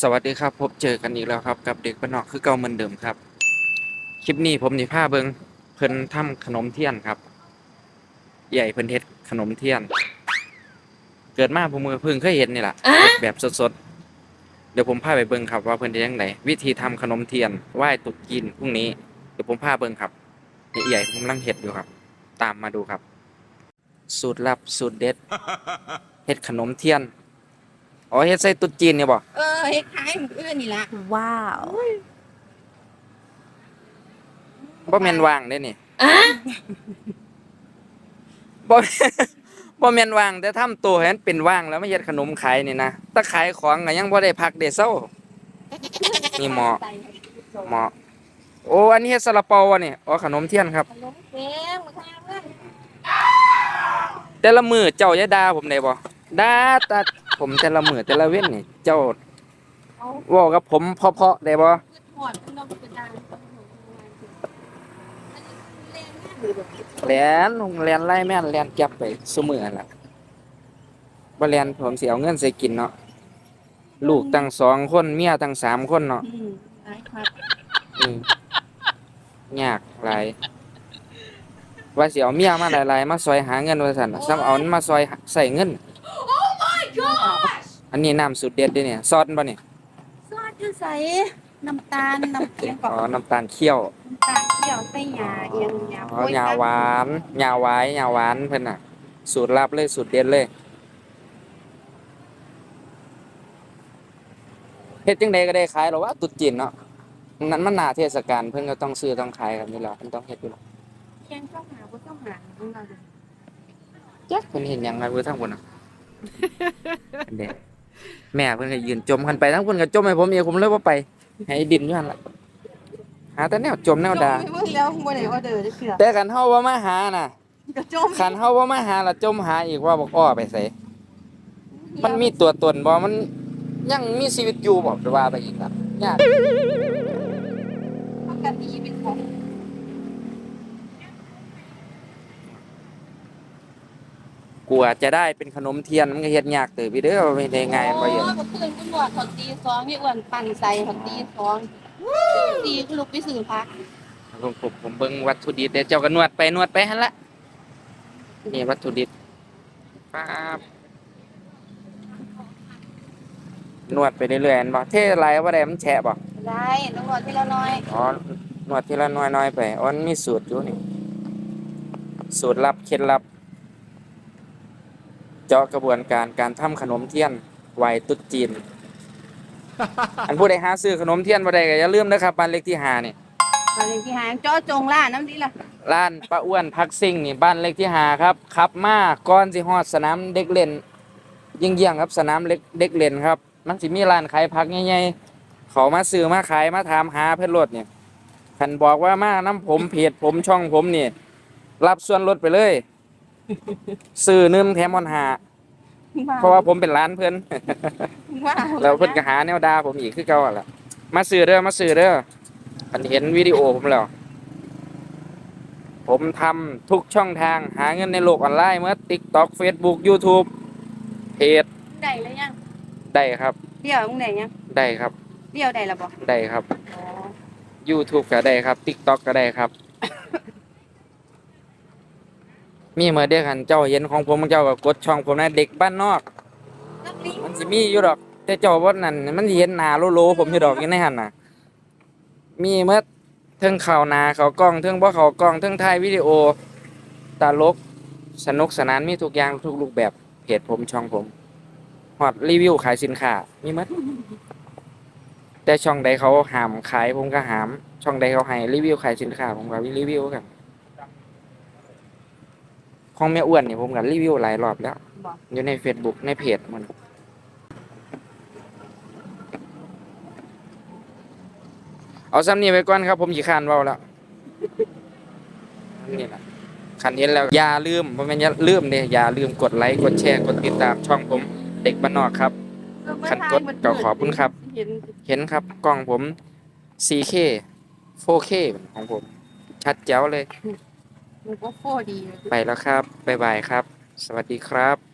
สวัสดีครับ พบเจอกันอีกแล้วครับ กับเด็กบ้านนอกคือเก่าเหมือนเดิมครับ คลิปนี้ผมนี่พาเบิงเพิ่นทำขนมเทียนครับ ใหญ่เพิ่นเฮ็ดขนมเทียน เกิดมาผมมือเพิ่งเคยเห็นนี่แหละแบบสดๆ เดี๋ยวผมพาไปเบิ่งครับ ว่าเพิ่นจะยังไงวิธีทำขนมเทียนไหว้ตรุษจีนพรุ่งนี้เดี๋ยวผมพาเบิ่งครับนี่ใหญ่ผมกำลังเฮ็ดอยู่ครับ ตามมาดูครับ สูตรลับสูตรเด็ดเฮ็ดขนมเทียนอ๋อเฮ็ดใส่ตรุษจีนเนี่ยบ่ เออเฮ็ดขายมืออื่นนี่ละว้าวบ่แม่นว่างเด้นี่บ่บ่แม่นว่างแต่ทำตัวให้มันเป็นว่างแล้วมาเฮ็ดขนมขายนี่นะถ้าขายของก็ยังบ่ได้พักได้เซานี่หมอหมอโอ้อันนี้เฮ็ดซาลาเปาวะนี่อ๋อขนมเทียนครับขนมเค้กมาทานเพื่อนแต่ละมื้อเจ้าอย่าด่าผมได้บ่ด่าแตาผมแต่ละมื้อแต่ละเว้นนี่เจ้าเอาเว้ากับผมเพราะๆได้บ่พืชหอดพี่น้องเป็นดานเล่นงานหรือแบบแล่นแล่นไล่แม่นแล่นจับไปซุมื้อนั่นล่ะบ่แล่นผมสิเอาเงินใส่กินเนาะลูกตั้งสองคนเมียตั้งสามคนเนาะอืมหลายครับอืมยากหลายว่าสิเอาเมียมาหลายๆมาซอยหาเงินว่าซั่นน่ะซ้ำเอามันมาซอยใส่เงิน อันนี้น้ำสูตรเด็ดเด้เนี่ยซอสบ่เนี่ยซ อสอยู่ใส่น้ำตาลน้ำเคี่ยวกับอ๋อน้ำตาลเคี่ยวน้ำตาลเคี่ยวใส่หยาเอียงหยาอ๋อหยาหวานหยาหวายหยาหวานเพิ่นน่ะ สูตรลับเลยสูตรเด็ดเลยเฮ็ดจังใดก็ได้ขายหรอว่าตุ๊ดจีนเนาะนั้นมันหน้าเทศกาลเพิ่นก็ต้องซื้อต้องขายกันอยู่แล้วเพิ่นต้องเฮ็ดอยู่แล้วเคียงช่องหาบ่ช่องหาของเราเลยจักเพิ่นเห็นหยังไงเบิ่ทางพุ่นน่ะ เด็ก แม่เพิ่นก็ยืนจมกันไปทั้งเพิ่นก็จมให้ผมเองผมเลยบ่ไป ให้ดินอยู่หั่นล่ะหาแต่แนวจมแนวด่าจมไปเบิ่งแล้วบ่ได้ออเดอร์ได้เกือบแต่คันเฮาบ่มาหาน่ะก็จมคันเฮาบ่มาหาล่ะจมหาอีกว่าบอกอ้อไปไสมันมีตัวตนบ่มันยังมีชีวิตอยู่บ่หรือว่าไปอีกล่ะยากปกติเป็นของ กลัวจะได้เป็นขนมเทียนมันก็เฮ็ดยากเติบอีเด้อไม่ได้ง่ายบ่เยอะโเมื่อคืนคุณหนวดเขาตีสองพี่อ้วนปั่นใส่เขาตีสองตีก็ลุกไปสื่อพักผมผมผมเบิ่งวัตถุดิบเดี๋ยวเจ้าก็นวดไปนวดไปหั่นละนี่วัตถุดิบป๊าบนวดไปเรื่อยๆอันบ่เทหลายบ่ได้มันแฉะบ่ได้ต้องรอทีละน้อยอ๋อนวดทีละน้อยๆไปอ๋อมันมีสูตรอยู่นี่สูตรลับเคล็ดลับ เจาะกระบวนการการทำขนมเทียนไหวตรุษจีน อันผู้ใดหาซื้อขนมเทียนบ่ได้ก็อย่าลืมนะครับบ้านเลขที่ห้านี่มาเลยที่หางจ้อจงล่าน้ำดีล่ะร้านป้าอ้วนพักซิ่งนี่บ้านเลขที่ห้าครับขับมาก่อนสิฮอดสนามเด็กเล่นยิ่งเยี่ยงๆครับสนามเล็กเด็กเล่นครับมันสิมีร้านขายผักใหญ่ๆเขามาซื้อมาขายมาถามหาเพิ่นรถเนี่ยคันบอกว่ามาน้ำผมเพจผมช่องผมนี่รับส่วนลดไปเลย ซื้อหนึ่งแถมมอนหา เพราะว่าผมเป็นร้านเพิ่นว่าแล้วเพิ่นก็หาแนวด่าผมอีกคือเก่าหั่นล่ะมาซื้อเด้อมาซื้อเด้ออันเห็นวิดีโอผมแล้ว ผมทำทุกช่องทางหาเงินในโลกออนไลน์เมื่อ TikTok Facebook YouTube เพจได้แล้วยังได้ครับเดี่ยวมึงได้ยังได้ครับเดี่ยวได้แล้วบ่ได้ครับอ๋อ YouTube ก็ได้ครับ TikTok ก็ได้ครับ มีเมื่อเดียวกันเจ้าเห็นของผมเจ้าก็กดช่องผมนะเด็กบ้านนอกนักเรียนมันสิมีอยู่ดอก แต่เจ้าบ่นั่นมันสิเห็นหน้าโลๆผมอยู่ดอกอยู่ในหั่นน่ะ มีเมื่อเทิงข่าวหน้าเขากล้องเทิงบ่เขากล้องเทิงถ่ายวิดีโอตลกสนุกสนานมีทุกอย่างทุกรูปแบบเพจผมช่องผมฮอดรีวิวขายสินค้ามีหมดแต่ช่องใดเขาห้ามขายผมก็ห้าม ช่องใดเขาให้รีวิวขายสินค้าผมก็รีวิวกัน ของแม่อ้วนนี่ผมก็รีวิวหลายรอบแล้วบ่อยู่ใน Facebook ในเพจมันเอาซ้ำนี้ไปก่อนครับ ผมขี่ขานเว้าแล้วนี่แหละคันเห็นแล้ว อย่าลืมบ่แม่นอย่าลืมเด้อย่าลืมกดไลค์กดแชร์กดติดตามช่องผมเด็กบ้านนอกครับขันกดก็ขอบคุณครับเห็นเห็นครับกล้องผม 4K 4K ของผม ชัดแจ๋วเลย มันก็โฟดีเลย ไปแล้วครับ บ๊ายบายครับ สวัสดีครับ